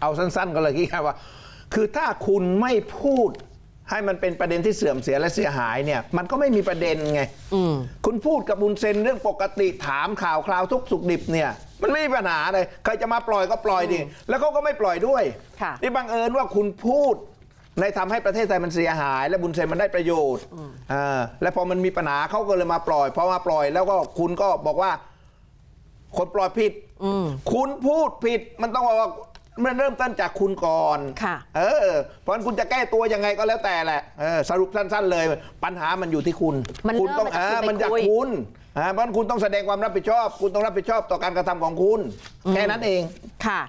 เอาสั้นๆก็เลยคิดว่า คือถ้าคุณไม่พูดให้มันเป็นประเด็นที่เสื่อมเสียและเสียหายเนี่ยมันก็ไม่มีประเด็นไงคุณพูดกับบุญเซนเรื่องปกติถามข่าวคราวทุกสุขดิบเนี่ย มันไม่มีปัญหาเลยใครจะมาปล่อยก็ปล่อยดิแล้วเขาก็ไม่ปล่อยด้วยค่ะนี่บังเอิญว่าคุณพูดในทำให้ประเทศไทยมันเสียหาย และบุญเซนมันได้ประโยชน์อ่าและพอมันมีปัญหาเขาก็เลยมาปล่อยพอมาปล่อยแล้วก็คุณก็บอกว่า คนปล่อยผิดคุณพูดผิดมันต้องบอกว่า มันเริ่มต้นจากคุณก่อนค่ะ เออ เพราะฉะนั้นคุณจะแก้ตัวยังไงก็แล้วแต่แหละเออสรุปสั้น ๆ เลย ปัญหามันอยู่ที่คุณ มันคุณต้องเริ่มมาจากคุณมันจากไปคุย คุณอ่าเพราะฉะนั้นคุณต้องแสดงความรับผิดชอบ คุณต้องรับผิดชอบต่อการกระทำของคุณ แค่นั้นเอง ค่ะ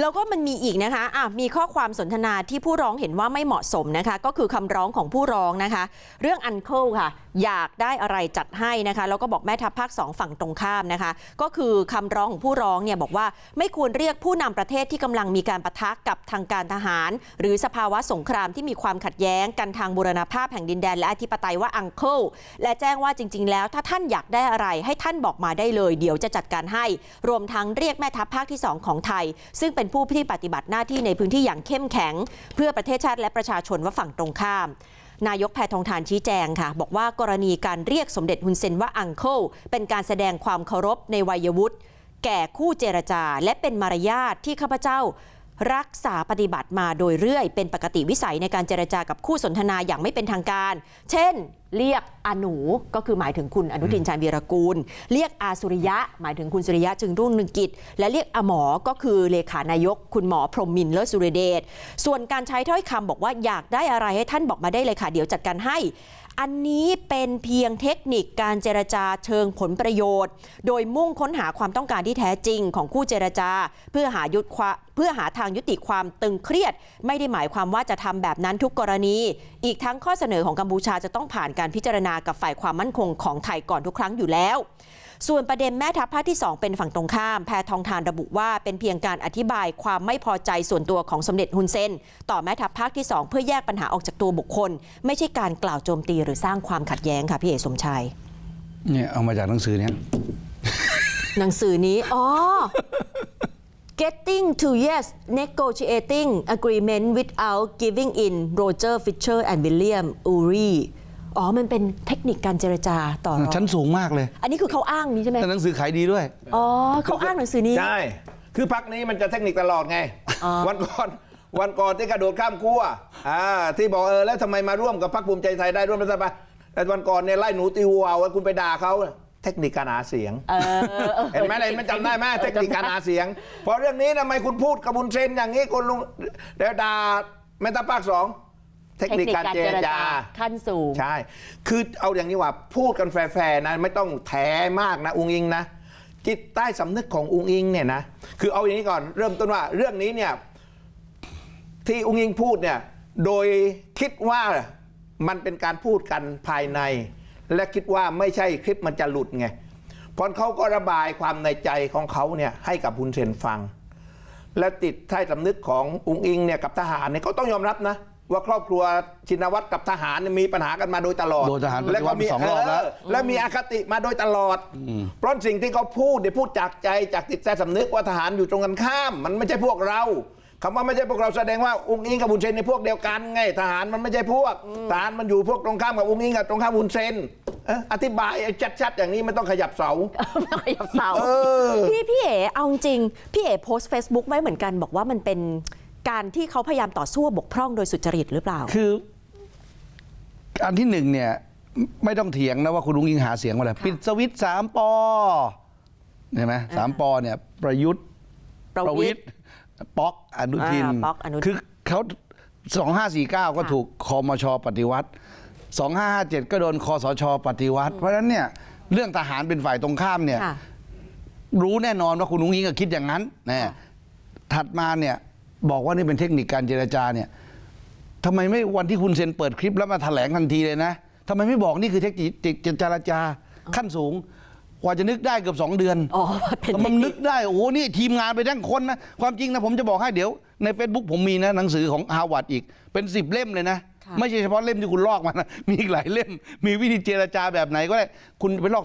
แล้วก็มันมีอีกนะคะอะมีข้อความสนทนาที่ผู้ร้องเห็นว่าไม่เหมาะสมนะคะ ก็คือคำร้องของผู้ร้องนะคะ เรื่องอันเคิลค่ะ อยากได้อะไรจัดให้นะคะ แล้วก็บอกแม่ทัพภาคสองฝั่งตรงข้ามนะคะ ก็คือคำร้องของผู้ร้องเนี่ยบอกว่าไม่ควรเรียกผู้นำประเทศที่กำลังมีการปะทะกับทางการทหาร หรือสภาวะสงครามที่มีความขัดแย้งกันทางบูรณภาพแห่งดินแดนและอธิปไตยว่าอังเคิลและแจ้งว่าจริง ๆ แล้วถ้าท่านอยากได้อะไรให้ท่านบอกมาได้เลย เดี๋ยวจะจัดการให้ รวมทั้งเรียกแม่ทัพภาคที่ 2 ของไทยซึ่งเป็นผู้ที่ปฏิบัติหน้าที่ในพื้นที่อย่างเข้มแข็ง เพื่อประเทศชาติและประชาชนว่าฝั่งตรงข้าม นายกแพทองทานชี้แจงค่ะ บอกว่ากรณีการเรียกสมเด็จฮุนเซนว่าอังเคิลเป็นการแสดงความเคารพในวัยวุฒิแก่คู่เจรจา และเป็นมารยาทที่ข้าพเจ้า รักษาปฏิบัติมาโดยเรื่อย เป็นปกติวิสัยในการเจรจากับคู่สนทนาอย่างไม่เป็นทางการ เช่น เรียกอนูก็คือหมายถึงคุณอนุทินชาญวีรกูล เรียกอาสุริยะ หมายถึงคุณสุริยะจึงรุ่งเรืองกิจ และเรียกอหมอก็คือเลขานายก คุณหมอพรหมมินเลิศสุรเดชส่วนการใช้ถ้อยคำบอกว่าอยากได้อะไรให้ท่านบอกมาได้เลยค่ะเดี๋ยวจัดการให้ อันนี้เป็นเพียงเทคนิคการเจรจาเชิงผลประโยชน์ โดยมุ่งค้นหาความต้องการที่แท้จริงของคู่เจรจา เพื่อหายุดเพื่อหาทางยุติความตึงเครียด ไม่ได้หมายความว่าจะทำแบบนั้นทุกกรณี อีกทั้งข้อเสนอของกัมพูชาจะต้องผ่านการพิจารณากับฝ่ายความมั่นคงของไทยก่อนทุกครั้งอยู่แล้ว ส่วนประเด็นแม่ทัพภาคที่ 2 เป็นฝั่งตรงข้าม แพทองทานระบุว่าเป็นเพียงการอธิบายความไม่พอใจส่วนตัวของสมเด็จฮุนเซนต่อแม่ทัพภาคที่ 2 เพื่อแยกปัญหาออกจากตัวบุคคล ไม่ใช่การกล่าวโจมตีหรือสร้างความขัดแย้งค่ะพี่เอกสมชัยเนี่ยเอามาจากหนังสือเนี้ยหนังสือนี้อ๋อ Getting to yes negotiating agreement without giving in Roger Fisher and William Ury อ๋อ มันเป็นเทคนิคการเจรจาต่อรองชั้นสูงมากเลย อันนี้คือเขาอ้างนี้ใช่ไหมแต่หนังสือขายดีด้วย อ๋อเขาอ้างหนังสือนี้ ใช่ คือพักนี้มันจะเทคนิคตลอดไง วันก่อนวันก่อนที่กระโดดข้ามขั้วอ่าที่บอกเออแล้วทำไมมาร่วมกับพรรคภูมิใจไทยได้ร่วมรัฐบาลแต่วันก่อนเนี่ยไล่หนูตีวัวเอาไว้คุณไปด่าเขาเทคนิคการหาเสียงเออออเห็นไหมอะไรมันจำได้ไหมเทคนิคการหาเสียงเพราะเรื่องนี้ทำไมคุณพูดกับบุญเซนอย่างนี้คุณลุงเดี๋ยวด่าแม่ตาภาคสอง เทคนิคการเจรจาขั้นสูง ใช่ คือเอาอย่างนี้ว่าพูดกันแฟร์ๆนะไม่ต้องแถมากนะ อุงอิงนะ จิตใต้สำนึกของอุงอิงเนี่ยนะ คือเอาอย่างนี้ก่อนเริ่มต้นว่าเรื่องนี้เนี่ยที่อุงอิงพูดเนี่ยโดยคิดว่ามันเป็นการพูดกันภายใน และคิดว่าไม่ใช่คลิปมันจะหลุดไงเพราะเขาก็ระบายความในใจของเขาเนี่ยให้กับคุณเซนฟัง และติดใต้สำนึกของอุงอิงเนี่ยกับทหารเนี่ยเขาต้องยอมรับนะ ว่าครอบครัวชินวัตรกับทหารเนี่ยมีปัญหากันมาโดยตลอดโดนทหารปฏิวัติแล้วก็มีสองรอบแล้ว เและมีอคติมาโดยตลอด เพราะสิ่งที่เขาพูดเนี่ยพูดจากใจจากติดใต้สำนึกว่าทหารอยู่ตรงกันข้าม มันไม่ใช่พวกเราคำว่าไม่ใช่พวกเราแสดงว่าอุงอิงกับบุญเซนในพวกเดียวกันไงทหารมันไม่ใช่พวกทหารมันอยู่พวกตรงข้ามกับอุงอิงกับตรงข้ามบุญเซนเอ้ออธิบายชัดๆอย่างนี้ไม่ต้องขยับเสา ไม่ต้องขยับเสา เออ พี่พี่เอ๋เอาจริง พี่เอ๋โพสต์ Facebook ไว้เหมือนกันบอกว่ามันเป็น การที่เขาพยายามต่อสู้บกพร่องโดยสุจริตหรือเปล่า คือ อันที่หนึ่งเนี่ย ไม่ต้องเถียงนะว่าคุณลุงยิงหาเสียงมาแล้วค่ะปิดสวิตช์สามปอเห็นไหมสามปอเนี่ย ประยุทธ์ประวิตรป๊อกอนุทินอ่าป๊อกอนุทินคือเขาสองห้าสี่เก้าก็ถูกคอมชปฏิวัติสองห้าห้าเจ็ดก็โดนคอสชปฏิวัติ เพราะฉะนั้นเนี่ยเรื่องทหารเป็นฝ่ายตรงข้ามเนี่ยค่ะรู้แน่นอนว่าคุณนุ้งยิงก็คิดอย่างนั้นนะค่ะถัดมาเนี่ย บอกว่านี่เป็นเทคนิคการเจรจาเนี่ยทำไมไม่วันที่คุณเซ็นเปิดคลิปแล้วมาแถลงทันทีเลยนะทำไมไม่บอกนี่คือเทคนิคเจรจาขั้นสูงกว่าจะนึกได้เกือบสองเดือนอ๋อเป็นมันนึกได้ โอ้โห นี่ทีมงานไปทั้งคนนะ ความจริงนะ ผมจะบอกให้เดี๋ยว ใน Facebook ผมมีนะ หนังสือของฮาวาดอีก เป็นสิบเล่มเลยนะค่ะ ไม่ใช่เฉพาะเล่มที่คุณลอกมานะมีอีกหลายเล่ม มีวิธีเจรจาแบบไหนก็ได้ คุณไปลอก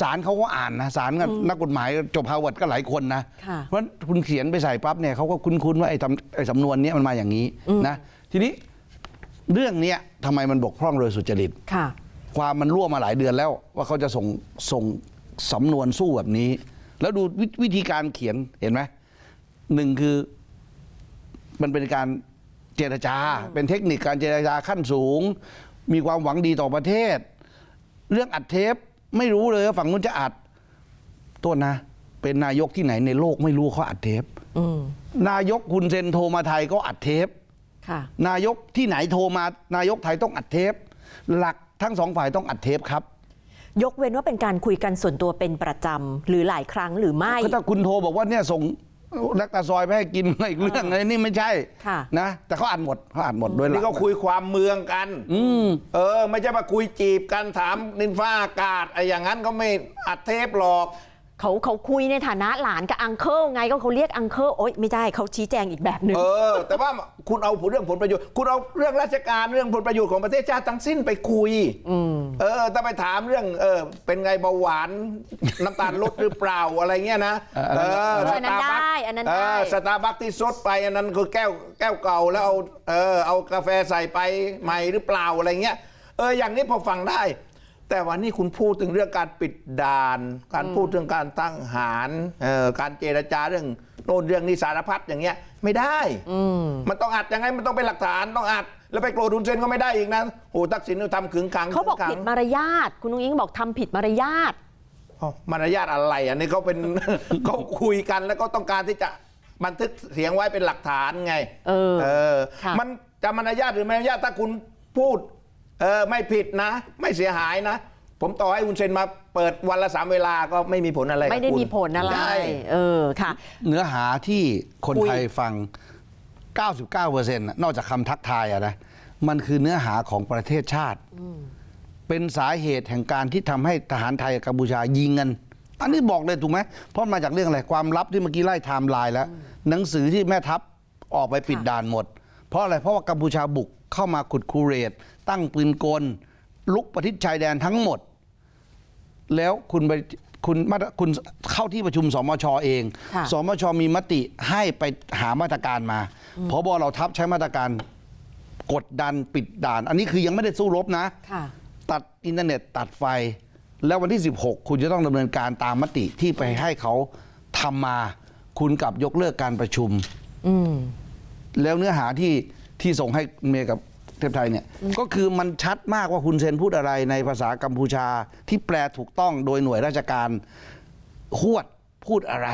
ศาลเขาก็อ่านนะศาลก็นักกฎหมายจบฮาร์วาร์ดก็หลายคนนะ ค่ะเพราะฉะนั้นคุณเขียนไปใส่ปั๊บเนี่ยเขาก็คุ้นๆว่าไอ้ทำไอ้สำนวนเนี้ยมันมาอย่างนี้นะ ทีนี้เรื่องเนี้ยทำไมมันบกพร่องโดยสุจริต ค่ะ ความมันรั่วมาหลายเดือนแล้ว ว่าเขาจะส่งส่งสำนวนสู้แบบนี้ แล้วดูววิธีการเขียนเห็นไหมหนึ่งคือ มันเป็นการ เจรจา เป็นเทคนิคการเจรจาขั้นสูง มีความหวังดีต่อประเทศ เรื่องอัดเทปไม่รู้เลยว่าฝั่งนู้นจะอัดต้นนะ เป็นนายกที่ไหนในโลกไม่รู้เขาอัดเทปอืมนายกคุณเซนโทรมาไทยก็อัดเทปค่ะนายกที่ไหนโทรมา นายกไทยต้องอัดเทป หลักทั้งสองฝ่ายต้องอัดเทปครับ ยกเว้นว่าเป็นการคุยกันส่วนตัวเป็นประจำหรือหลายครั้งหรือไม่ก็ถ้าคุณโทรบอกว่าเนี่ยส่ง ลักตาซอยไปให้กินอีกเรื่องอะไรนี่ไม่ใช่ค่ะ นะ แต่เขาอ่านหมดเขาอ่านหมดด้วยหลันี่กก็คุยความเมืองกัน อืม เออ ไม่ใช่มาคุยจีบกันถามนินฟ้าอากาศไอ้อย่างนั้นก็ไม่อัดเทปหรอก เขาเขาคุยในฐานะหลานกับอังเคิลไงก็เขาเรียกอังเคิลโอ๊ยไม่ได้เขาชี้แจงอีกแบบหนึ่ง เออ แต่ว่าคุณเอาเรื่องผลประโยชน์ คุณเอาเรื่องราชการเรื่องผลประโยชน์ของประเทศชาติทั้งสิ้นไปคุยเออถ้าไปถามเรื่องเออเป็นไงเบาหวานน้ำตาลลดหรือเปล่าอะไรเงี้ยนะเออเอออันนั้นสตาร์บัคได้อันนั้นเอได้อสตาร์บัคที่ซดไปอันนั้นคือแก้วแก้วเก่าแล้วเอาเออเอากาแฟใส่ไปใหม่หรือเปล่าอะไรเงี้ยเอออย่างนี้พอฟังได้ แต่วันนี้คุณพูดถึงเรื่องการปิดด่าน การพูดเรื่องการตั้งหารเอ่อการเจรจาเรื่องโน่นเรื่องนี้สารพัดอย่างเงี้ยไม่ได้มันต้องอัดยังไงมันต้องเป็นหลักฐานต้องอัด แล้วไปโกรธดุนเซนก็ไม่ได้อีกนะโอ้ทักษิณทำขึงขังเขาบอกขึงขังผิดมารยาทคุณนุ้งอิงบอกทำผิดมารยาทอ๋อมารยาทอะไรอันนี้เขาเป็นเขาคุยกันแล้วก็ต้องการที่จะบันทึกเสียงไว้เป็นหลักฐานไง เออเออค่ะมันจะมารยาทหรือไม่มารยาทถ้าคุณพูด เออไม่ผิดนะ ไม่เสียหายนะ ผมต่อให้คุณเซนมาเปิดวันละสามเวลาก็ไม่มีผลอะไรกับไม่ได้คุณมีผลอะไร ใช่ เออค่ะ เนื้อหาที่คนคุยไทยฟัง 99%น่ะนอกจากคำทักทายอะนะ มันคือเนื้อหาของประเทศชาติ เป็นสาเหตุแห่งการที่ทำให้ทหารไทยกับกัมพูชายิงกัน อันนี้บอกเลยถูกไหม เพราะมาจากเรื่องอะไร ความลับที่เมื่อกี้ไล่ไทม์ไลน์แล้ว หนังสือที่แม่ทัพออกไปปิดด่านหมด เพราะอะไร เพราะว่ากัมพูชาบุก เข้ามาขุดคูเรต ตั้งปืนกล ลุกประทิศชายแดนทั้งหมด แล้วคุณไปคุณมาตรคุณเข้าที่ประชุมสมชเองค่ะสมชมีมติให้ไปหามาตรการมาพบเราทัพใช้มาตรการกดดันปิดด่าน อันนี้คือยังไม่ได้สู้รบนะค่ะตัดอินเทอร์เน็ตตัดไฟ แล้ววันที่ 16 คุณจะต้องดำเนินการตามมติที่ไปให้เขาทำมา คุณกลับยกเลิกการประชุมอืมแล้วเนื้อหาที่ ที่ส่งให้เมย์กับเทพไทยเนี่ยก็คือมันชัดมากว่าคุณเซนพูดอะไรในภาษากัมพูชาที่แปลถูกต้องโดยหน่วยราชการหวดพูดอะไร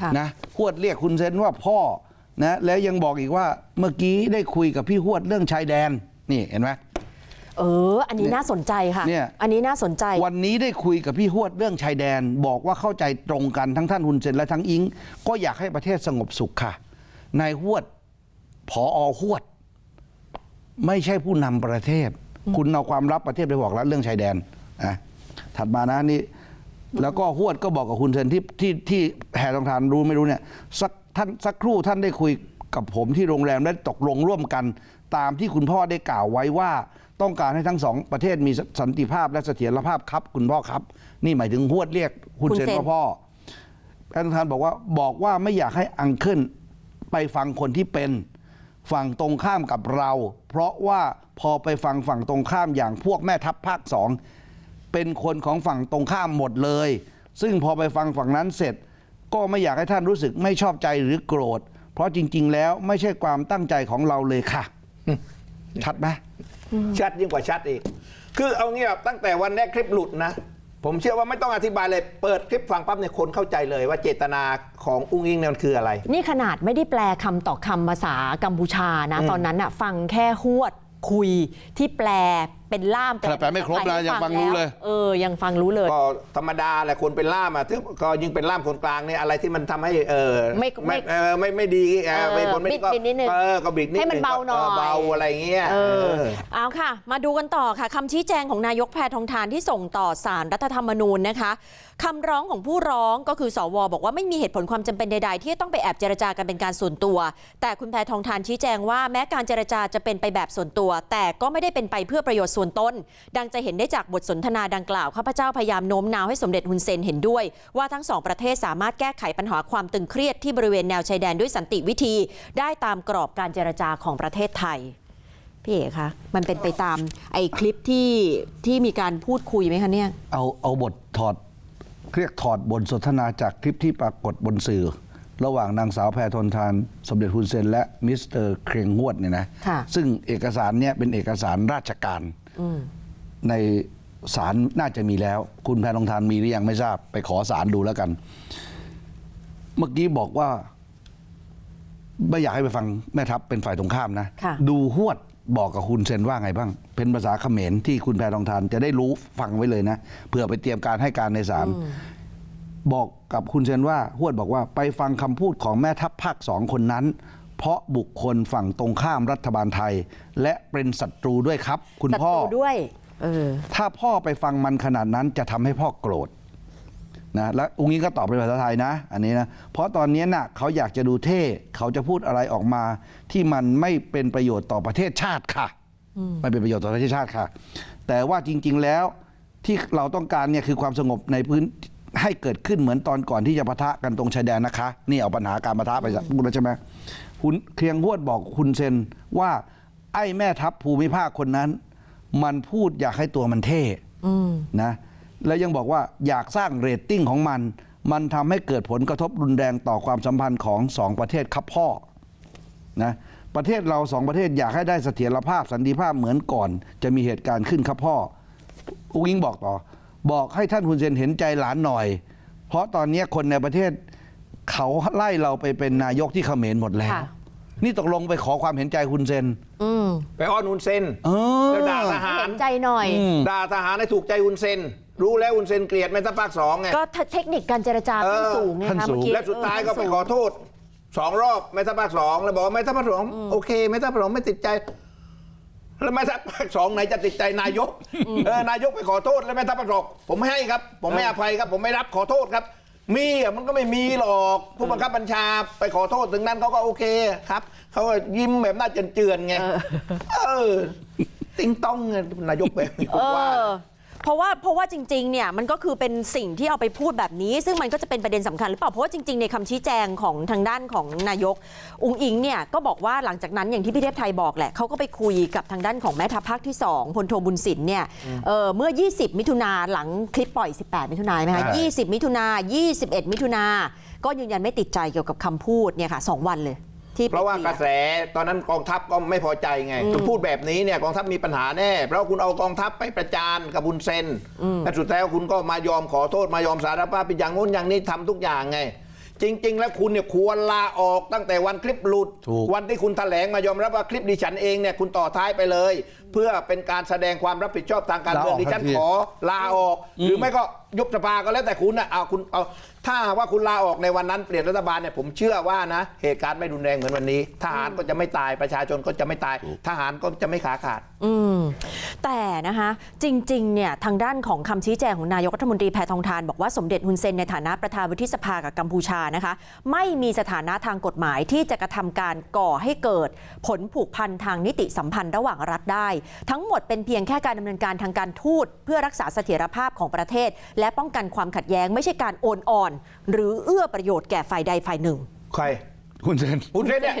ค่ะนะหวดเรียกคุณเซนว่าพ่อนะแล้วยังบอกอีกว่าเมื่อกี้ได้คุยกับพี่หวดเรื่องชายแดนนี่เห็นไหมเออ อันนี้น่าสนใจค่ะเนี่ยอันนี้น่าสนใจ วันนี้ได้คุยกับพี่หวดเรื่องชายแดน บอกว่าเข้าใจตรงกันทั้งท่านฮุนเซนและทั้งอิง ก็อยากให้ประเทศสงบสุขค่ะ นายหวดผออหวด ไม่ใช่ผู้นำประเทศ คุณเอาความลับประเทศไปบอกแล้วเรื่องชายแดนนะถัดมานะนี่แล้วก็หวดก็บอกกับคุณเซนที่ที่ที่แห่ทองทานรู้ไม่รู้เนี่ยสักท่านสักครู่ท่านได้คุยกับผมที่โรงแรมและตกลงร่วมกัน ตามที่คุณพ่อได้กล่าวไว้ว่าต้องการให้ทั้งสองประเทศมีสันติภาพและเสถียรภาพครับ คุณพ่อครับ นี่หมายถึงหวดเรียกคุณเซนคุณเซนว่าพ่อแพทย์ทานบอกว่าบอกว่าไม่อยากให้อังเคิลไปฟังคนที่เป็น ฝั่งตรงข้ามกับเรา เพราะว่าพอไปฟังฝั่งตรงข้ามอย่างพวกแม่ทัพภาคสองเป็นคนของฝั่งตรงข้ามหมดเลย ซึ่งพอไปฟังฝั่งนั้นเสร็จ ก็ไม่อยากให้ท่านรู้สึกไม่ชอบใจหรือโกรธ เพราะจริง ๆ แล้วไม่ใช่ความตั้งใจของเราเลยค่ะ ชัดไหมชัดยิ่งกว่าชัดอีก คือเอางี้แบบตั้งแต่วันแรกคลิปหลุดนะ ผมเชื่อว่าไม่ต้องอธิบายเลย เปิดคลิปฟังปั๊บเนี่ยคนเข้าใจเลยว่าเจตนาของอุ้งอิงเนี่ยมันคืออะไร นี่ขนาดไม่ได้แปลคำต่อคำภาษากัมพูชานะ ตอนนั้นอะฟังแค่หวดคุยที่แปลเป็นล่ามขนาดแปลไม่ครบนะยังฟังรู้เลย เออยังฟังรู้เลย ก็ธรรมดาแหละคนเป็นล่ามอะถึงก็ยิ่งเป็นล่ามคนกลางเนี่ยอะไรที่มันทำให้เออไม่ไม่เออไม่ไม่ดีเออเออไม่ผลไม่ดีก็บิดนิดนึงเออก็บิดนิดให้มันงเบาหน่อยเเบาอะไรเงี้ยเออ เออ เอาค่ะ มาดูกันต่อค่ะคำชี้แจงของนายกแพทองทานที่ส่งต่อสารรัฐธรรมนูญนะคะคำร้องของผู้ร้องก็คือสวบอกว่าไม่มีเหตุผลความจำเป็นใดๆ ที่จะต้องไปแอบเจรจากันเป็นการส่วนตัว แต่คุณแพทองทานชี้แจงว่าแม้การเจรจาจะเป็นไปแบบส่วนตัว แต่ก็ไม่ได้เป็นไปเพื่อประโยชน์ส่วนตน ดังจะเห็นได้จากบทสนทนาดังกล่าวข้าพเจ้าพยายามโน้มน้าวให้สมเด็จฮุนเซนเห็นด้วย ว่าทั้งสองประเทศสามารถแก้ไขปัญหาความตึงเครียดที่บริเวณแนวชายแดนด้วยสันติวิธี ได้ตามกรอบการเจรจาของประเทศไทยพี่เอ๋คะมันเป็นไปตามไอ้คลิปที่ที่มีการพูดคุยไหมคะเนี่ยเอาเอาบทถอดเรียกถอดบทสนทนาจากคลิปที่ปรากฏบนสื่อ ระหว่างนางสาวแพทองทาน สมเด็จฮุนเซนและมิสเตอร์เครงฮวดเนี่ยนะค่ะซึ่งเอกสารเนี่ยเป็นเอกสารราชการอืม ในศาลน่าจะมีแล้ว คุณแพทองทานมีหรือยังไม่ทราบ ไปขอศาลดูแล้วกัน เมื่อกี้บอกว่า ไม่อยากให้ไปฟังแม่ทัพเป็นฝ่ายตรงข้ามนะค่ะดูหวดบอกกับคุณเซนว่าไงบ้าง เป็นภาษาเขมรที่คุณแพทองทานจะได้รู้ฟังไว้เลยนะเผื่อไปเตรียมการให้การในศาลบอกกับคุณเซนว่าหวดบอกว่า ไปฟังคำพูดของแม่ทัพภาคสองคนนั้น เพราะบุคคลฝั่งตรงข้ามรัฐบาลไทย และเป็นศัตรูด้วยครับ คุณศัพ่อ ตรูด้วย เออ ถ้าพ่อไปฟังมันขนาดนั้นจะทำให้พ่อโกรธนะและอุ้งอิงก็ตอบเป็นภาษาไทยนะ อันนี้นะเพราะตอนนี้น่ะเขาอยากจะดูเท่ เขาจะพูดอะไรออกมา ที่มันไม่เป็นประโยชน์ต่อประเทศชาติค่ะไม่เป็นประโยชน์ต่อประเทศชาติค่ะ แต่ว่าจริง ๆแล้วที่เราต้องการเนี่ยคือความสงบในพื้นให้เกิดขึ้นเหมือนตอนก่อนที่จะปะทะกันตรงชายแดนนะคะ นี่เอาปัญหาการปะทะไปพูดแล้วใช่ไหม คุณเคียงหวดบอกคุณเซนว่า ไอ้แม่ทัพภูมิภาคคนนั้น มันพูดอยากให้ตัวมันเท่อืมนะ แล้วยังบอกว่าอยากสร้างเรตติ้งของมัน มันทำให้เกิดผลกระทบรุนแรงต่อความสัมพันธ์ของสองประเทศครับพ่อนะประเทศเราสองประเทศอยากให้ได้เสถียรภาพสันติภาพเหมือนก่อน จะมีเหตุการณ์ขึ้นครับพ่ออุ้งอิงบอกต่อ บอกให้ท่านฮุนเซนเห็นใจหลานหน่อย เพราะตอนนี้คนในประเทศ เขาไล่เราไปเป็นนายกที่เขมรหมดแล้ว ค่ะ นี่ตกลงไปขอความเห็นใจฮุนเซน อืมไปอ้อนอุนเซนเออ แล้วด่าทหาร เห็นใจหน่อยด่าทหารให้ถูกใจอุนเซน รู้แล้วอุนเซนเกลียดแม่ทัพภาคสองไง ก็เทคนิคการเจรจาขั้นเออ สูงไงขั้นคะสูง เมื่อกี้และสุดท้ายก็ไปเขอโทษสองรอบแม่ทัพภาคสองแล้วบอกว่าแม่ทัพภาคสองโอเคแม่ทัพภาคสองไม่ติดใจ แล้วแม่ทัพภาคสองไหนจะติดใจนายกเออนายกไปขอโทษแล้วแม่ทัพภาคสองผมไม่ให้ครับ ผมไม่อภัยครับ ผมไม่รับขอโทษครับ มีอะมันก็ไม่มีหรอกผู้บังคับบัญชาไปขอโทษถึงนั้นเขาก็โอเคครับเขาก็ยิ้มแบบน่าเจือนๆไงเออ ติ้งต้องไงนายกแบบนี้ผมว่า เออ เพราะว่าเพราะว่าจริงๆเนี่ยมันก็คือเป็นสิ่งที่เอาไปพูดแบบนี้ ซึ่งมันก็จะเป็นประเด็นสำคัญหรือเปล่าเพราะว่าจริงๆในคำชี้แจงของทางด้านของนายกอุงอิงเนี่ยก็บอกว่าหลังจากนั้นอย่างที่พี่เทพไทยบอกแหละเขาก็ไปคุยกับทางด้านของแม่ทัพภาคที่2พลโทบุญสินเนี่ยเออเมื่อ 20 มิถุนาหลังคลิปปล่อย 18 มิถุนายนไหมคะใช่20 มิถุนา21 มิถุนาก็ยืนยันไม่ติดใจเกี่ยวกับคำพูดเนี่ยค่ะสองวันเลย ที่ไปเพราะว่าคลีกยระแสตอนนั้นกองทัพก็ไม่พอใจไงคุณพูดแบบนี้เนี่ยกองทัพมีปัญหาแน่ เพราะคุณเอากองทัพไปประจานกับบุญเซนและสุดท้ายคุณก็มายอมขอโทษมายอมสารภาพเป็นอย่างโน้นอย่างนี้ทำทุกอย่างไง จริง ๆ แล้วคุณเนี่ยควรลาออกตั้งแต่วันคลิปหลุดถูกวันที่คุณแถลงมายอมรับว่าคลิปดิฉันเองเนี่ยคุณต่อท้ายไปเลย เพื่อเป็นการแสดงความรับผิดชอบทางการเมืองลาออกดิฉันทันทีขอลาออกหรือไม่ก็ยุบสภาก็แล้วแต่คุณนะเอาคุณเอาถ้าหากว่าคุณลาออกในวันนั้นเปลี่ยนรัฐบาลเนี่ยผมเชื่อว่านะ เหตุการณ์ไม่รุนแรงเหมือนวันนี้ ทหารก็จะไม่ตายประชาชนก็จะไม่ตาย ทหารก็จะไม่ขาขาด อืมแต่นะคะจริงๆเนี่ยทางด้านของคำชี้แจงของนายกรัฐมนตรีแพทองทานบอกว่าสมเด็จฮุนเซนในฐานะประธานวุฒิสภากับกัมพูชานะคะ ไม่มีสถานะทางกฎหมายที่จะกระทำการก่อให้เกิดผลผูกพันทางนิติสัมพันธ์ระหว่างรัฐได้ ทั้งหมดเป็นเพียงแค่การดำเนินการทางการทูตเพื่อรักษาเสถียรภาพของประเทศและป้องกันความขัดแย้งไม่ใช่การโอนอ่อน หรือเอื้อประโยชน์แก่ฝ่ายใดฝ่ายหนึ่ง ใคร คุณเซนหุนเซนเนี่ย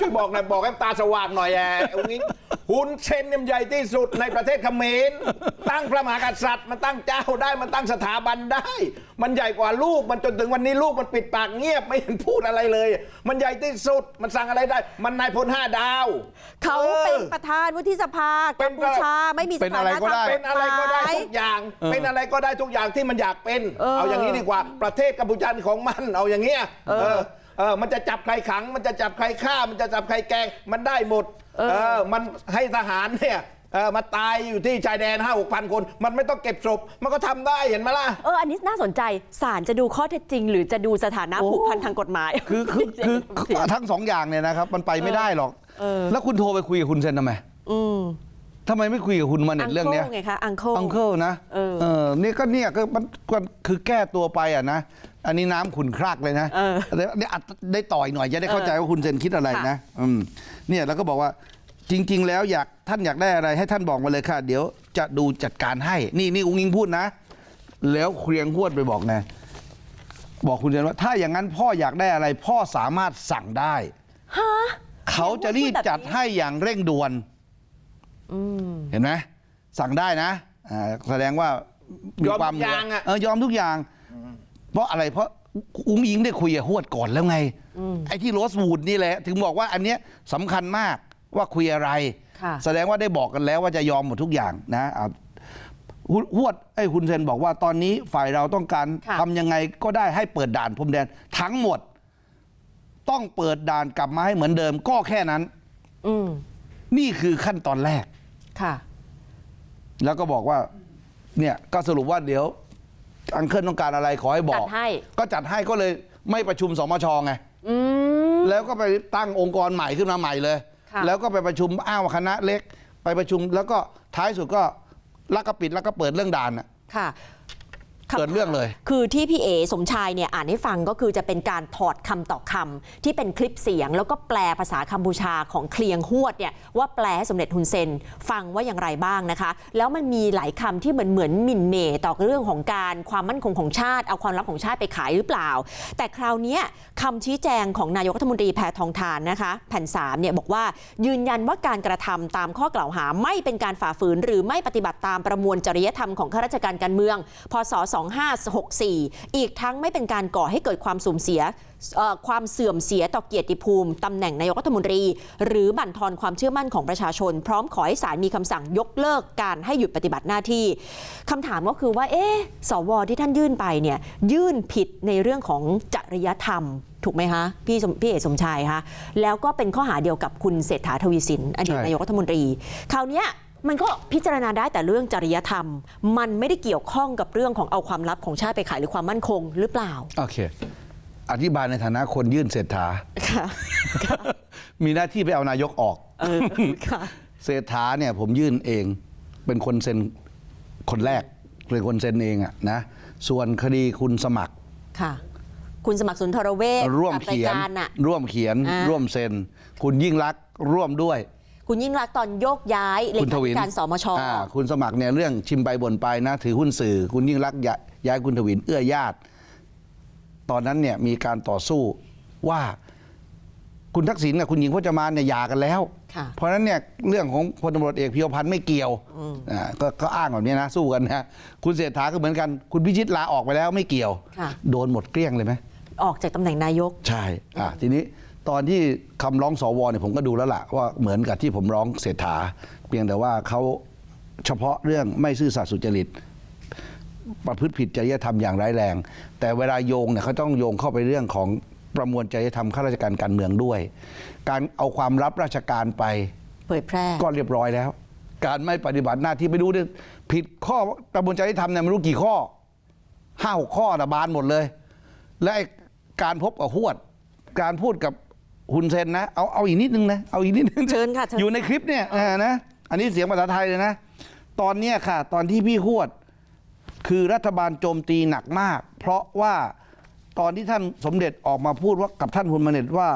ช่วยบอกหน่อยบอกให้ตาสว่างหน่อยแอะอุ้งอิง หุนเซนเนี่ยใหญ่ที่สุดในประเทศเขมร ตั้งพระมหากษัตริย์ มันตั้งเจ้าได้ มันตั้งสถาบันได้ มันใหญ่กว่าลูก มันจนถึงวันนี้ลูกมันปิดปากเงียบไม่เห็นพูดอะไรเลย มันใหญ่ที่สุด มันสั่งอะไรได้ มันนายพลห้าดาว เขาเป็นประธานวุฒิสภาเป็กันมพูชาไม่มีสเป็นถาอะไรนะก็ทางได้กเป็ฎนหอะไรมายก็ได้ทุกอย่าง เป็นอะไรก็ได้ทุกอย่างที่มันอยากเป็นเออเอาอย่างนี้ดีกว่า ประเทศกัมพูชาของมัน เอาอย่างเงี้ยเออ เออมันจะจับใครขัง มันจะจับใครฆ่า มันจะจับใครแกล้งมันได้หมดเออ มันให้ทหารเนี่ยเออมาตายอยู่ที่ชายแดนห้าหกพันคน มันไม่ต้องเก็บศพ มันก็ทำได้เห็นไหมล่ะ เอออันนี้น่าสนใจศาลจะดูข้อเท็จจริง หรือจะดูสถานะโอ้ผูกพันทางกฎหมาย คือคือคือเสียทั้งสองอย่างเนี่ยนะครับ มันไปไม่ได้หรอก เออ แล้วคุณโทรไปคุยกับคุณเซนทำไมอืมทำไมไม่คุยกับคุณมาเน็ตเรื่องเนี้ย ไงคะอังเคิลอังเคิลนะเออเออ นี่ก็เนี่ยก็มันก็คือแก้ตัวไปอะนะ อันนี้น้ำขุนครากเลยนะเออเดี๋ยวเนี่ยอัดได้ต่อยหน่อยจะได้เข้าใจว่าคุณเซนคิดอะไรค่ะนะอืมเนี่ยแล้วก็บอกว่าจริง ๆ แล้วอยากท่านอยากได้อะไร ให้ท่านบอกมาเลยค่ะ เดี๋ยวจะดูจัดการให้ นี่นี่อุ้งอิงพูดนะ แล้วเครียงพวดไปบอกไงบอกคุณเซนว่า ถ้าอย่างนั้นพ่ออยากได้อะไร พ่อสามารถสั่งได้ ฮะเขาจะรีบจัดให้อย่างเร่งด่วน อืม เห็นไหมสั่งได้นะอ่าแสดงว่ายอมความทุกอย่างอะ เออยอมทุกอย่าง เพราะอะไรเพราะอุ้งอิงได้คุยกับฮวดก่อนแล้วไง ไอ้ที่โรสวูดนี่แหละ ถึงบอกว่าอันเนี้ยสำคัญมากว่าคุยอะไร ค่ะ แสดงว่าได้บอกกันแล้วว่าจะยอมหมดทุกอย่างนะอ่าฮุฮวดไอ้คุณเซนบอกว่าตอนนี้ฝ่ายเราต้องการค่ะ ทำยังไงก็ได้ให้เปิดด่านพรมแดนทั้งหมด ต้องเปิดด่านกลับมาให้เหมือนเดิม ก็แค่นั้น อืมนี่คือขั้นตอนแรก ค่ะ แล้วก็บอกว่า เนี่ยก็สรุปว่าเดี๋ยว อังเคิลต้องการอะไรขอให้บอก จัดให้ ก็จัดให้ก็เลยไม่ประชุมสมชไง อืม แล้วก็ไปตั้งองค์กรใหม่ขึ้นมาใหม่เลย ค่ะ แล้วก็ไปประชุมอ้าวคณะเล็ก ไปประชุมแล้วก็ท้ายสุดก็แล้วก็ปิดแล้วก็เปิดเรื่องด่านน่ะ ค่ะ เกิดเรื่องเลย คือที่พี่เอสมชายเนี่ยอ่านให้ฟังก็คือจะเป็นการถอดคำต่อคำที่เป็นคลิปเสียง แล้วก็แปลภาษากัมพูชาของเคลียงฮวดเนี่ยว่าแปลให้สมเด็จฮุนเซนฟังว่าอย่างไรบ้างนะคะ แล้วมันมีหลายคำที่เหมือนเหมือนหมิ่นเหม่ต่อเรื่องของการความมั่นคงของชาติ เอาความลับของชาติไปขายหรือเปล่า แต่คราวเนี้ยคำชี้แจงของนายกรัฐมนตรีแพทองทานนะคะ แผ่นสามเนี่ยบอกว่ายืนยันว่าการกระทำตามข้อกล่าวหาไม่เป็นการฝ่าฝืน หรือไม่ปฏิบัติตามประมวลจริยธรรมของข้าราชการการเมืองพศ2564 อีกทั้งไม่เป็นการก่อให้เกิดความสูญเสียเอ่อความเสื่อมเสียต่อเกียรติภูมิตำแหน่งนายกรัฐมนตรี หรือบั่นทอนความเชื่อมั่นของประชาชน พร้อมขอให้ศาลมีคำสั่งยกเลิกการให้หยุดปฏิบัติหน้าที่คำถามก็คือว่า เอ๊ะสวที่ท่านยื่นไปเนี่ยยื่นผิดในเรื่องของจริยธรรม ถูกไหมคะพี่สมพี่เอกสมชายคะแล้วก็เป็นข้อหาเดียวกับคุณเศรษฐาทวีสินอดีตใช่นายกรัฐมนตรี คราวเนี้ย มันก็พิจารณาได้แต่เรื่องจริยธรรม มันไม่ได้เกี่ยวข้องกับเรื่องของเอาความลับของชาติไปขายหรือความมั่นคงหรือเปล่า โอเค อธิบายในฐานะคนยื่นเศรษฐา ค่ะ มีหน้าที่ไปเอานายกออก เออค่ะ เศรษฐาเนี่ยผมยื่นเอง เป็นคนเซ็นคนแรกเป็นคนเซ็นเองอะนะ ส่วนคดีคุณสมัคร ค่ะ คุณสมัครสุนทรเวชร่วมกับรายเขียนการน่ะ ร่วมเขียน อ่าร่วมเซ็น คุณยิ่งรักษณ์ร่วมด้วย คุณยิ่งรักษณ์ตอนโยกย้ายเลคุณทขาวิธินการสมช อ่าคุณสมัครเนี่ยเรื่องชิมไปบ่นไปนะ ถือหุ้นสื่อ คุณยิ่งรักษณ์ย้ายย้ายคุณทวินเอื้อญาติ ตอนนั้นเนี่ยมีการต่อสู้ว่าคุณทักษิณกับคุณหญิงพจมานเนี่ยหย่ากันแล้ว ค่ะ เพราะฉะนั้นเนี่ยเรื่องของพลตำรวจเอกพิวพันธ์ไม่เกี่ยวอ่าก็ก็อ้างแบบนี้นะ สู้กันนะคุณเศรษฐาก็เหมือนกัน คุณพิชิตลาออกไปแล้วไม่เกี่ยว ค่ะ โดนหมดเกลี้ยงเลยไหม ออกจากตำแหน่งนายก ใช่อะทีนี้ ตอนที่คำร้องสวเนี่ยผมก็ดูแล้วล่ะว่าเหมือนกับที่ผมร้องเศรษฐา เพียงแต่ว่าเขาเฉพาะเรื่องไม่ซื่อสัตย์สุจริตประพฤติผิดจริยธรรมอย่างร้ายแรง แต่เวลาโยงเนี่ยเขาต้องโยงเข้าไปเรื่องของประมวลจริยธรรมข้าราชการการเมืองด้วย การเอาความลับราชการไปเผยแพร่ก็เรียบร้อยแล้ว การไม่ปฏิบัติหน้าที่ไปดูเนี่ยผิดข้อประมวลจริยธรรมเนี่ยไม่รู้กี่ข้อห้าหกข้อนะบานหมดเลย และไอ้การพบกับหวด การพูดกับ ฮุนเซนนะเอาเอาอีกนิดนึงนะเอาอีกนิดนึงเชิญค่ะเชิญ อยู่ในคลิปเนี่ยเออนะอันนี้เสียงภาษาไทยเลยนะ ตอนเนี้ยค่ะ ตอนที่พี่หวด คือรัฐบาลโจมตีหนักมาก เพราะว่าตอนที่ท่านสมเด็จออกมาพูดว่ากับท่านฮุนมาเน็ตว่า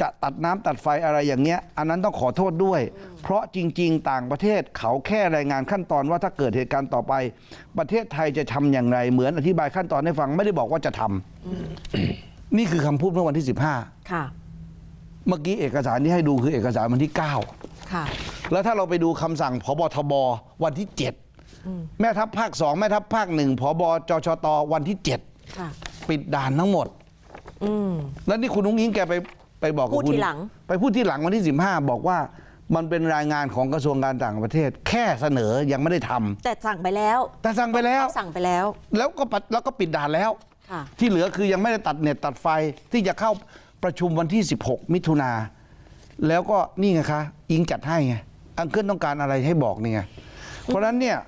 จะตัดน้ำตัดไฟอะไรอย่างเงี้ย อันนั้นต้องขอโทษด้วย เพราะจริง ๆ ต่างประเทศเขาแค่รายงานขั้นตอนว่าถ้าเกิดเหตุการณ์ต่อไป ประเทศไทยจะทำอย่างไร เหมือนอธิบายขั้นตอนให้ฟังไม่ได้บอกว่าจะทำนี่คือคำพูดเมื่อวันที่ 15 ค่ะ เมื่อกี้เอกสารที่ให้ดูคือเอกสารวันที่ ค่ะ 9 แล้วถ้าเราไปดูคำสั่งพบทบวันที่ 7 แม่ทัพภาค 2 แม่ทัพภาคหนึ่งพบจชตวันที่ ค่ะ 7 ปิดด่านทั้งหมด อืม แล้วนี่คุณนุ้งอิงแกไปไปบอกกับพูดคุณทีหลัง ไปพูดที่หลังวันที่ 15 บอกว่ามันเป็นรายงานของกระทรวงการต่างประเทศ แค่เสนอยังไม่ได้ทำแต่สั่งไปแล้วแต่สั่งไปแล้ว สั่งไปแล้ว แล้วก็ปัดแล้วก็ปิดด่านแล้ว ค่ะ ที่เหลือคือยังไม่ได้ตัดเน็ตตัดไฟที่จะเข้า ประชุมวันที่ 16 มิถุนาแล้วก็นี่ไงคะ อิงจัดให้ไงอังเคิลต้องการอะไรให้บอกนี่ไงเพราะฉะนั้นเนี่ย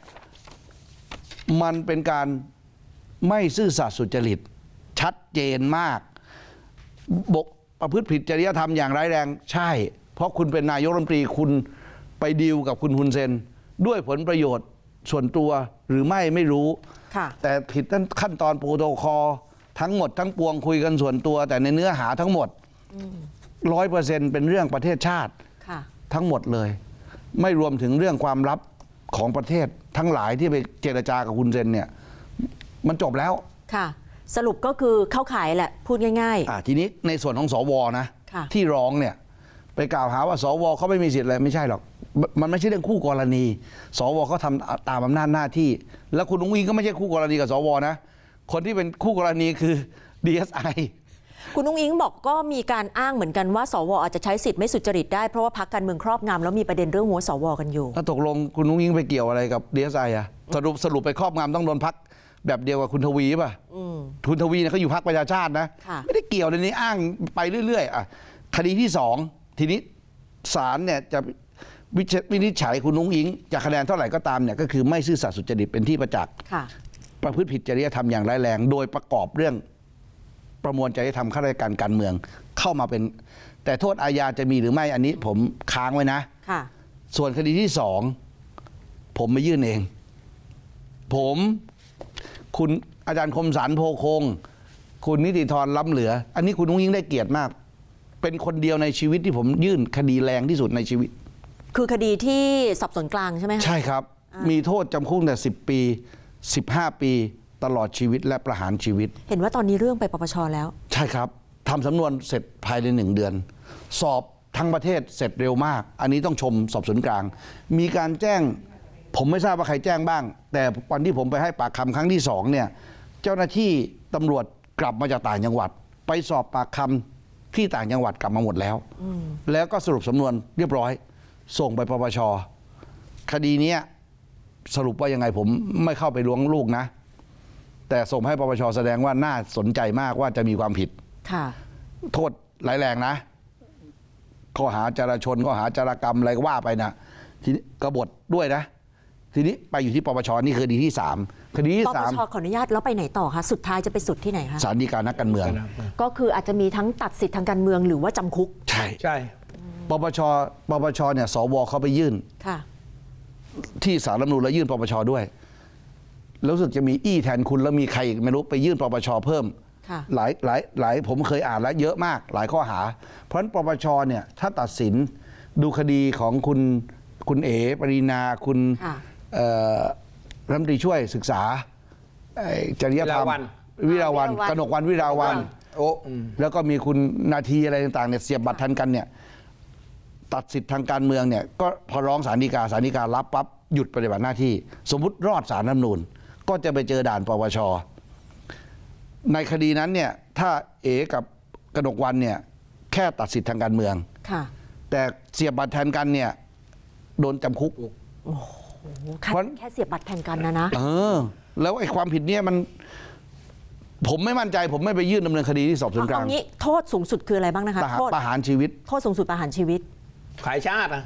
มันเป็นการไม่ซื่อสัตย์สุจริต ชัดเจนมาก บกประพฤติผิดจริยธรรมอย่างร้ายแรงใช่ เพราะคุณเป็นนายกรัฐมนตรีคุณไปดีลกับคุณฮุนเซน ด้วยผลประโยชน์ส่วนตัวหรือไม่ไม่รู้ค่ะแต่ผิดขั้นตอนโปรโตคอล ทั้งหมดทั้งปวงคุยกันส่วนตัว แต่ในเนื้อหาทั้งหมดร้อยเปอร์เซ็นต์เป็นเรื่องประเทศชาติค่ะทั้งหมดเลย ไม่รวมถึงเรื่องความลับของประเทศทั้งหลายที่ไปเจรจากับคุณเซนเนี่ย มันจบแล้วค่ะ สรุปก็คือเข้าขายแหละ พูดง่ายอะทีนี้ในส่วนของสวนะค่ะที่ร้องเนี่ย ไปกล่าวหาว่า สวเขาไม่มีสิทธิ์อะไรไม่ใช่หรอก มันมันไม่ใช่เรื่องคู่กรณี สวเขาทำตามอำนาจหน้าที่ แล้วคุณอุ้งอิงก็ไม่ใช่คู่กรณีกับสวนะ คนที่เป็นคู่กรณีคือ DSI ๆคุณนุ้งอิงบอกก็มีการอ้างเหมือนกันว่า สวอาจจะใช้สิทธิ์ไม่สุจริตได้ เพราะว่าพักการเมืองครอบงำแล้วมีประเด็นเรื่องหัวสวกันอยู่ถ้าตกลงคุณนุ้งอิงไปเกี่ยวอะไรกับ DSI อะสรุปสรุปไปครอบงำต้องโดนพักแบบเดียวกับคุณทวีป่ะอืมคุณทวีเนี่ยเขาอยู่พักประชาชาตินะค่ะไม่ได้เกี่ยวในนี้อ้างไปเรื่อย ๆอะคดีที่สองทีนี้ศาลเนี่ยจะวิจวินิจฉัยคุณนุ้งอิงจะคะแนนเท่าไหร่ก็ตามเนี่ยก็คือไม่ซื่อสัตย์สุจริตเป็นที่ประจักษ์ค่ะ ประพฤติผิดจริยธรรมอย่างร้ายแรง โดยประกอบเรื่องประมวลจริยธรรมข้าราชการการเมืองเข้ามาเป็น แต่โทษอาญาจะมีหรือไม่อันนี้ผมค้างไว้นะ ค่ะ ส่วนคดีที่สองผมมายื่นเอง ผมคุณอาจารย์คมสารโพคง คุณนิติธรล้ำเหลือ อันนี้คุณนุ้งยิ่งได้เกียรติมาก เป็นคนเดียวในชีวิตที่ผมยื่นคดีแรงที่สุดในชีวิต คือคดีที่สอบสวนกลางใช่ไหมคะ ใช่ครับ มีโทษจำคุกแต่ 10 ปี 15 ปีตลอดชีวิตและประหารชีวิต เห็นว่าตอนนี้เรื่องไปปปชแล้ว ใช่ครับทำสำนวนเสร็จภายในหนึ่งเดือน สอบทั้งประเทศเสร็จเร็วมาก อันนี้ต้องชมสอบสวนกลาง มีการแจ้ง ผมไม่ทราบว่าใครแจ้งบ้าง แต่วันที่ผมไปให้ปากคำครั้งที่สองเนี่ยเจ้าหน้าที่ตำรวจกลับมาจากต่างจังหวัด ไปสอบปากคำที่ต่างจังหวัดกลับมาหมดแล้ว แล้วก็สรุปสำนวนเรียบร้อย ส่งไปปปชคดีเนี้ย สรุปว่ายังไงผมไม่เข้าไปล้วงลูกนะ แต่ส่งให้ปปชแสดงว่าน่าสนใจมากว่าจะมีความผิด ค่ะ โทษร้ายแรงนะ ข้อหาจราชนข้อหาจารกรรมอะไรก็ว่าไปนะทีนี้กบฏด้วยนะ ทีนี้ไปอยู่ที่ปปชนี่คือคดีที่สามคดีที่ปปสามชขออนุญาตแล้วไปไหนต่อคะ สุดท้ายจะไปสุดที่ไหนคะ สารดีการนักการเมือง ก็คืออาจจะมีทั้งตัดสิทธิ์ทางการเมืองหรือว่าจำคุก ใช่ ใช่ ปปช ปปชเนี่ย สวเขาไปยื่น ค่ะ ที่สารรัฐธรรมนูญแล้วยื่นปปชด้วย แล้วรู้สึกจะมีอี้แทนคุณแล้วมีใครอีกไม่รู้ไปยื่นปปชเพิ่ม ค่ะ หลายหลายหลายผมเคยอ่านแล้วเยอะมากหลายข้อหา เพราะฉะนั้นปปชเนี่ยถ้าตัดสินดูคดีของคุณคุณเอ๋ปรินาคุณค่ะ เอ่อรัฐมนตรีช่วยศึกษาไอ้จริยธรรมวิราวัล วิราวันวิราวัล กนกวันวิราวัน โอ้อืม แล้วก็มีคุณนาทีอะไรต่างๆเนี่ยเสียบบัตรทันกันเนี่ย ตัดสิทธิ์ทางการเมืองเนี่ยก็พอร้องสารดีกาสารดีการับปั๊บหยุดปฏิบัติหน้าที่ สมมุติรอดสารรัฐธรรมนูญก็จะไปเจอด่านปปชในคดีนั้นเนี่ยถ้าเอกับกนกวันเนี่ยแค่ตัดสิทธิ์ทางการเมืองค่ะแต่เสียบบัตรแทนกันเนี่ยโดนจำคุกโอ้แค่เพราะแค่เสียบบัตรแทนกันนะนะเออ แล้วไอ้ความผิดเนี่ยมันผมไม่มั่นใจผมไม่ไปยื่นดำเนินคดีที่สอบสวนกลางเอางี้โทษสูงสุดคืออะไรบ้างนะคะประหารโทษประหารชีวิต โทษสูงสุดประหารชีวิต ขายชาติอะ